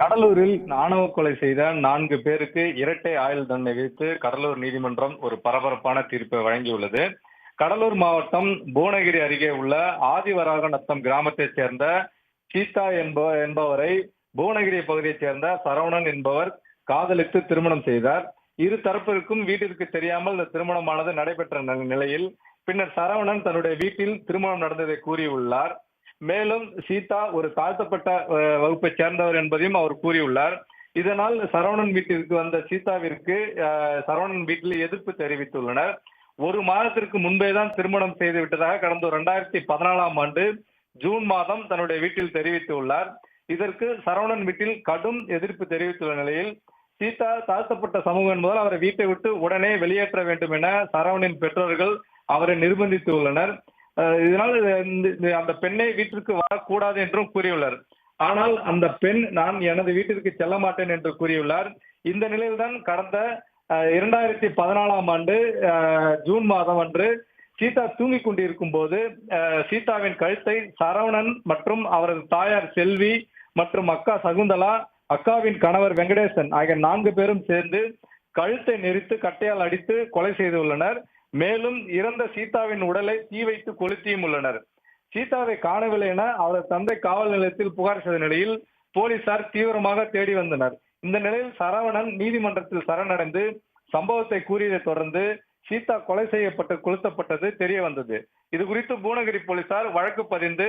கடலூரில் ஆணவ கொலை செய்த நான்கு பேருக்கு இரட்டை ஆயுள் தண்டனை விதித்து கடலூர் நீதிமன்றம் ஒரு பரபரப்பான தீர்ப்பை வழங்கியுள்ளது. கடலூர் மாவட்டம் புவனகிரி அருகே உள்ள ஆதிவராகநத்தம் கிராமத்தைச் சேர்ந்த சீதா என்ப என்பவரை புவனகிரி பகுதியைச் சேர்ந்த சரவணன் என்பவர் காதலித்து திருமணம் செய்தார். இரு தரப்பிற்கும் வீட்டிற்கு தெரியாமல் இந்த திருமணமானது நடைபெற்ற நிலையில் பின்னர் சரவணன் தன்னுடைய வீட்டில் திருமணம் நடந்ததை கூறியுள்ளார். மேலும் சீதா ஒரு தாழ்த்தப்பட்ட வகுப்பை சேர்ந்தவர் என்பதையும் அவர் கூறியுள்ளார். இதனால் சரவணன் வீட்டிற்கு வந்த சீதாவிற்கு சரவணன் வீட்டில் எதிர்ப்பு தெரிவித்துள்ளனர். ஒரு மாதத்திற்கு முன்பே தான் திருமணம் செய்து விட்டதாக கடந்த இரண்டாயிரத்தி பதினாலாம் ஆண்டு ஜூன் மாதம் தன்னுடைய வீட்டில் தெரிவித்துள்ளார். இதற்கு சரவணன் வீட்டில் கடும் எதிர்ப்பு தெரிவித்துள்ள நிலையில் சீதா தாழ்த்தப்பட்ட சமூகம் என்பதால் அவரை வீட்டை விட்டு உடனே வெளியேற்ற வேண்டும் என சரவணின் பெற்றோர்கள் அவரை நிர்பந்தித்து உள்ளனர் இதனால் இந்த- அந்த பெண்ணை வீட்டிற்கு வரக்கூடாது என்றும் கூறியுள்ளார். ஆனால் அந்த பெண் நான் எனது வீட்டிற்கு செல்ல மாட்டேன் என்று கூறியுள்ளார். இந்த நிலையில்தான் கடந்த இரண்டாயிரத்தி பதினாலாம் ஆண்டு ஜூன் மாதம் அன்று சீதா தூங்கிக் கொண்டிருக்கும் போது சீதாவின் கழுத்தை சரவணன் மற்றும் அவரது தாயார் செல்வி மற்றும் அக்கா சகுந்தலா அக்காவின் கணவர் வெங்கடேசன் ஆகிய நான்கு பேரும் சேர்ந்து கழுத்தை நெரித்து கட்டையால் அடித்து கொலை செய்துள்ளனர். மேலும் இறந்த சீதாவின் உடலை தீ வைத்து கொளுத்தியும் உள்ளனர். சீதாவை காணவில்லை என அவரது தந்தை காவல் நிலையத்தில் புகார் செய்த நிலையில் போலீசார் தீவிரமாக தேடி வந்தனர். இந்த நிலையில் சரவணன் நீதிமன்றத்தில் சரணடைந்து சம்பவத்தை கூறியதை தொடர்ந்து சீதா கொலை செய்யப்பட்டு கொளுத்தப்பட்டது தெரிய வந்தது. இது குறித்து பூனகிரி போலீசார் வழக்கு பதிந்து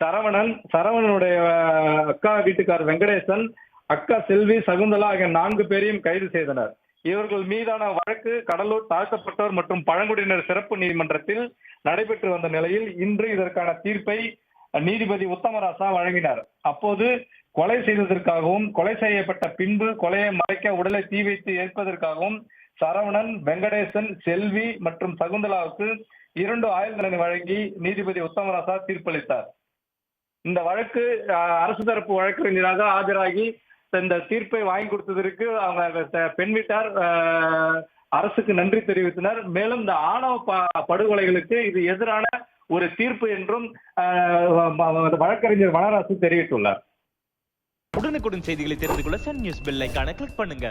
சரவணன் சரவணனுடைய அக்கா வீட்டுக்கார் வெங்கடேசன் அக்கா செல்வி சகுந்தலா ஆகிய நான்கு பேரையும் கைது செய்தனர். இவர்கள் மீதான வழக்கு கடலூர் தாழ்த்தப்பட்டோர் மற்றும் பழங்குடியினர் சிறப்பு நீதிமன்றத்தில் நடைபெற்று வந்த நிலையில் இன்று இதற்கான தீர்ப்பை நீதிபதி உத்தமராசா வழங்கினார். அப்போது கொலை செய்ததற்காகவும் கொலை செய்யப்பட்ட பின்பு கொலையை மறைக்க உடலை தீ வைத்து ஏற்பதற்காகவும் சரவணன் வெங்கடேசன் செல்வி மற்றும் சகுந்தலாவுக்கு இரண்டு ஆயுள் தண்டனை வழங்கி நீதிபதி உத்தமராசா தீர்ப்பளித்தார். இந்த வழக்கு அரசு தரப்பு வழக்கறிஞராக ஆஜராகி இந்த தீர்ப்பை வாங்கி கொடுத்ததற்கு அவங்க பெண் வீட்டார் அரசுக்கு நன்றி தெரிவித்தனர். மேலும் இந்த ஆணவ படுகொலைகளுக்கு இது எதிரான ஒரு தீர்ப்பு என்றும் வழக்கறிஞர் வனராசு தெரிவித்துள்ளார். உடனுக்குடன் செய்திகளை தெரிந்து கொள்ள சன் நியூஸ் பெல் ஐகானை கிளிக் பண்ணுங்க.